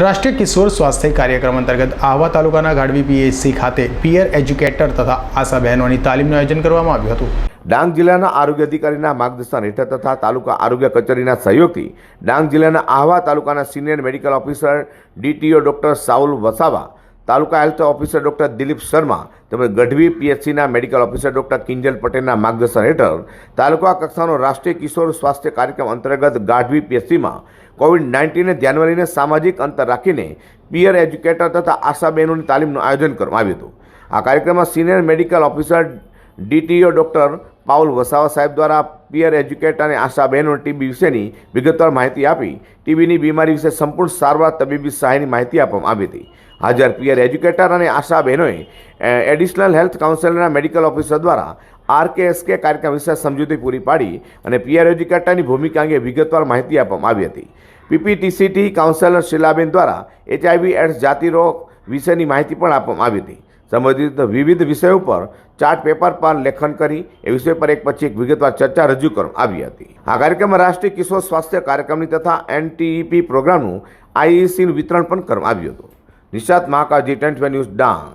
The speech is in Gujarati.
રાષ્ટ્રીય કિશોર સ્વાસ્થ્ય કાર્યક્રમ અંતર્ગત આહવા તાલુકાના ગાઢવી પીએચસી ખાતે પિયર એજ્યુકેટર તથા આશા બહેનોની તાલીમનું આયોજન કરવામાં આવ્યું હતું. ડાંગ જિલ્લાના આરોગ્ય અધિકારીના માર્ગદર્શન હેઠળ તથા તાલુકા આરોગ્ય કચેરીના સહયોગથી ડાંગ જિલ્લાના આહવા તાલુકાના senior medical officer DTO doctor Saul Vasava taluka health officer doctor Dilip Sharma તેમજ ગઢવી પીએચસીના મેડિકલ ઓફિસર ડૉક્ટર કિંજલ પટેલના માર્ગદર્શન હેઠળ તાલુકા કક્ષાનો રાષ્ટ્રીય કિશોર સ્વાસ્થ્ય કાર્યક્રમ અંતર્ગત ગાઢવી પીએચસીમાં કોવિડ નાઇન્ટીનને ધ્યાનમાં લઈને સામાજિક અંતર રાખીને પિયર એજ્યુકેટર તથા આશાબહેનોની તાલીમનું આયોજન કરવામાં આવ્યું હતું. આ કાર્યક્રમમાં senior medical officer DTO doctor Paul Vasava સાહેબ દ્વારા પિયર એજ્યુકેટર અને આશાબહેનો ટીબી વિશેની વિગતવાર માહિતી આપી. ટીબીની બીમારી વિશે સંપૂર્ણ સારવાર તબીબી સહાયની માહિતી આપવામાં આવી હતી. હાજર પિયર એજ્યુકેટર અને આશાબહેનોએ એડિશનલ હેલ્થ કાઉન્સિલરના મેડિકલ ઓફિસર દ્વારા આરકેએસકે કાર્યક્રમ વિશે સમજૂતી પૂરી પાડી અને પિયર એજ્યુકેટરની ભૂમિકા અંગે વિગતવાર માહિતી આપવામાં આવી હતી. પીપીટીસીટી કાઉન્સિલર શીલાબેન દ્વારા એચઆઈવી એડ્સ જાતિ રોગ વિશેની માહિતી પણ આપવામાં આવી હતી. સંબંધિત વિવિધ વિષયો પર ચાર્ટ પેપર પર લેખન કરી એ વિષય પર એક પછી એક વિગતવાર ચર્ચા રજૂ કરવામાં આવી હતી. આ કાર્યક્રમમાં રાષ્ટ્રીય કિશોર સ્વાસ્થ્ય કાર્યક્રમની તથા એનટીઈપી પ્રોગ્રામનું આઈઈસીનું વિતરણ પણ કરવામાં આવ્યું હતું. Nishat Mahakaji tent news, Dang.